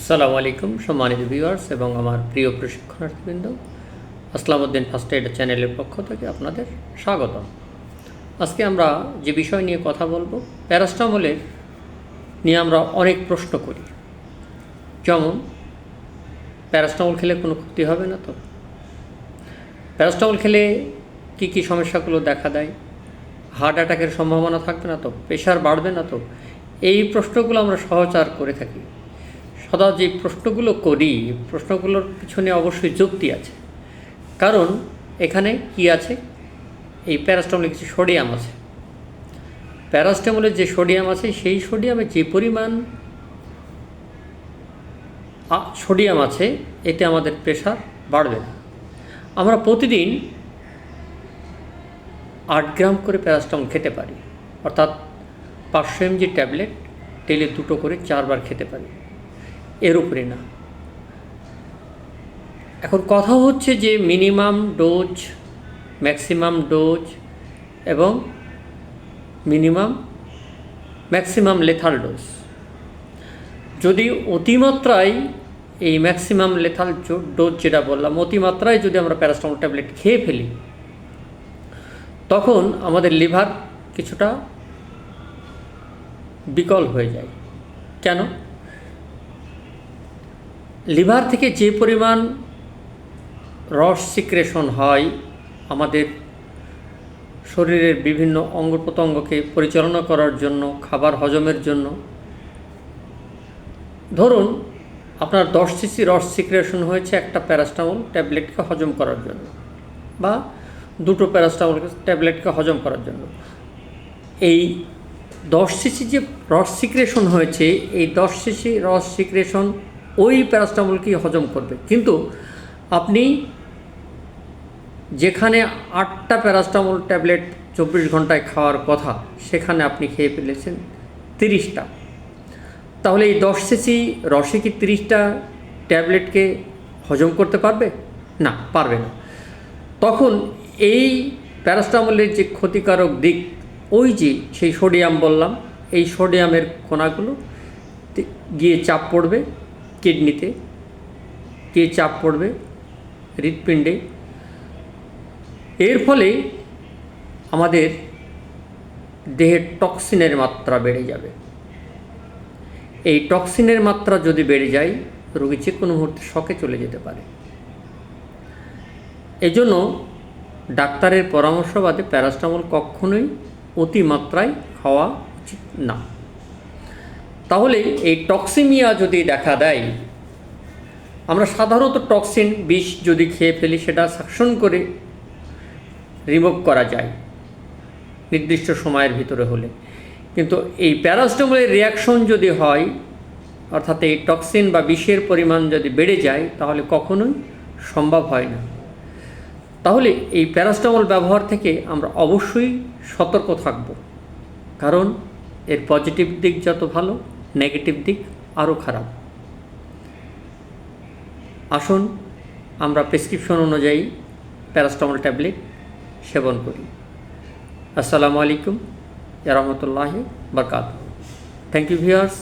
আসসালামু আলাইকুম সম্মানিত ভিউয়ার্স এবং আমার প্রিয় প্রশিক্ষণার্থীবৃন্দ। আসলামউদ্দিন ফার্স্ট এড চ্যানেলের পক্ষ থেকে আপনাদের স্বাগতম। আজকে আমরা যে বিষয় নিয়ে কথা বলব, প্যারাস্টামলের নিয়ে আমরা অনেক প্রশ্ন করি। যেমন, প্যারাস্টামল খেলে কোনো ক্ষতি হবে না তো? প্যারাস্টামল খেলে কী কী সমস্যাগুলো দেখা দেয়? হার্ট অ্যাটাকের সম্ভাবনা থাকবে না তো? প্রেশার বাড়বে না তো? এই প্রশ্নগুলো আমরা সহচার করে থাকি। সদা যে প্রশ্নগুলো করি, প্রশ্নগুলোর পিছনে অবশ্যই যুক্তি আছে। কারণ এখানে কি আছে? এই প্যারাস্টামলে কিছু সোডিয়াম আছে। প্যারাস্টামলের যে সোডিয়াম আছে, সেই সোডিয়ামে যে পরিমাণ সোডিয়াম আছে, এতে আমাদের প্রেশার বাড়বে না। আমরা প্রতিদিন আট গ্রাম করে প্যারাস্টামল খেতে পারি। অর্থাৎ পাঁচশো এমজি ট্যাবলেট তেলে দুটো করে চারবার খেতে পারি। এর উপরে না। এখন কথা হচ্ছে যে মিনিমাম ডোজ, ম্যাক্সিমাম ডোজ এবং মিনিমাম, ম্যাক্সিমাম লেথাল ডোজ। যদি অতিমাত্রায় এই ম্যাক্সিমাম লেথাল ডোজ যেটা বললাম, অতিমাত্রায় যদি আমরা প্যারাস্টামল ট্যাবলেট খেয়ে ফেলি, তখন আমাদের লিভার কিছুটা বিকল হয়ে যায়। কেন? লিভার থেকে যে পরিমাণ রস সিক্রেশন হয় আমাদের শরীরের বিভিন্ন অঙ্গ প্রত্যঙ্গকে পরিচালনা করার জন্য, খাবার হজমের জন্য, ধরুন আপনার দশ সিসি রস সিক্রেশন হয়েছে একটা প্যারাস্টামল ট্যাবলেটকে হজম করার জন্য বা দুটো প্যারাস্টামল ট্যাবলেটকে হজম করার জন্য। এই দশ সিসি যে রস সিক্রেশন হয়েছে, এই দশ সিসি রস সিক্রেশন ওই প্যারাস্টামলকেই হজম করবে। কিন্তু আপনি যেখানে আটটা প্যারাস্টামল ট্যাবলেট চব্বিশ ঘন্টায় খাওয়ার কথা, সেখানে আপনি খেয়ে ফেলেছেন তিরিশটা। তাহলে এই দশ সিসি রসে কি তিরিশটা ট্যাবলেটকে হজম করতে পারবে? না পারবে না। তখন এই প্যারাস্টামলের যে ক্ষতিকারক দিক, ওই যে সেই সোডিয়াম বললাম, এই সোডিয়ামের কণাগুলো গিয়ে চাপ পড়বে কিডনিতে গিয়ে চাপ পড়বে, হৃৎপিণ্ডে। এর ফলে আমাদের দেহের টক্সিনের মাত্রা বেড়ে যাবে। এই টক্সিনের মাত্রা যদি বেড়ে যায়, রোগী যে কোনো মুহূর্তে শকে চলে যেতে পারে। এজন্য ডাক্তারের পরামর্শ বাদে প্যারাস্টামল কখনোই অতিমাত্রায় খাওয়া উচিত না। তাহলে এই টক্সিমিয়া যদি দেখা দেয়, আমরা সাধারণত টক্সিন বিষ যদি খেয়ে ফেলি, সেটা সাকশন করে রিমুভ করা যায় নির্দিষ্ট সময়ের ভিতরে হলে। কিন্তু এই প্যারাস্টামলের রিয়াকশন যদি হয়, অর্থাৎ এই টক্সিন বা বিষের পরিমাণ যদি বেড়ে যায়, তাহলে কখনোই সম্ভব হয় না। তাহলে এই প্যারাস্টামল ব্যবহার থেকে আমরা অবশ্যই সতর্ক থাকব। কারণ এর পজিটিভ দিক যত ভালো নেগেটিভ দিক আরও খারাপ। আসুন আমরা প্রেসক্রিপশন অনুযায়ী প্যারাস্টামল ট্যাবলেট সেবন করি। আসসালামু আলাইকুম রহমতুল্লাহ বাকাত থ্যাংক ইউ ভিউয়ার্স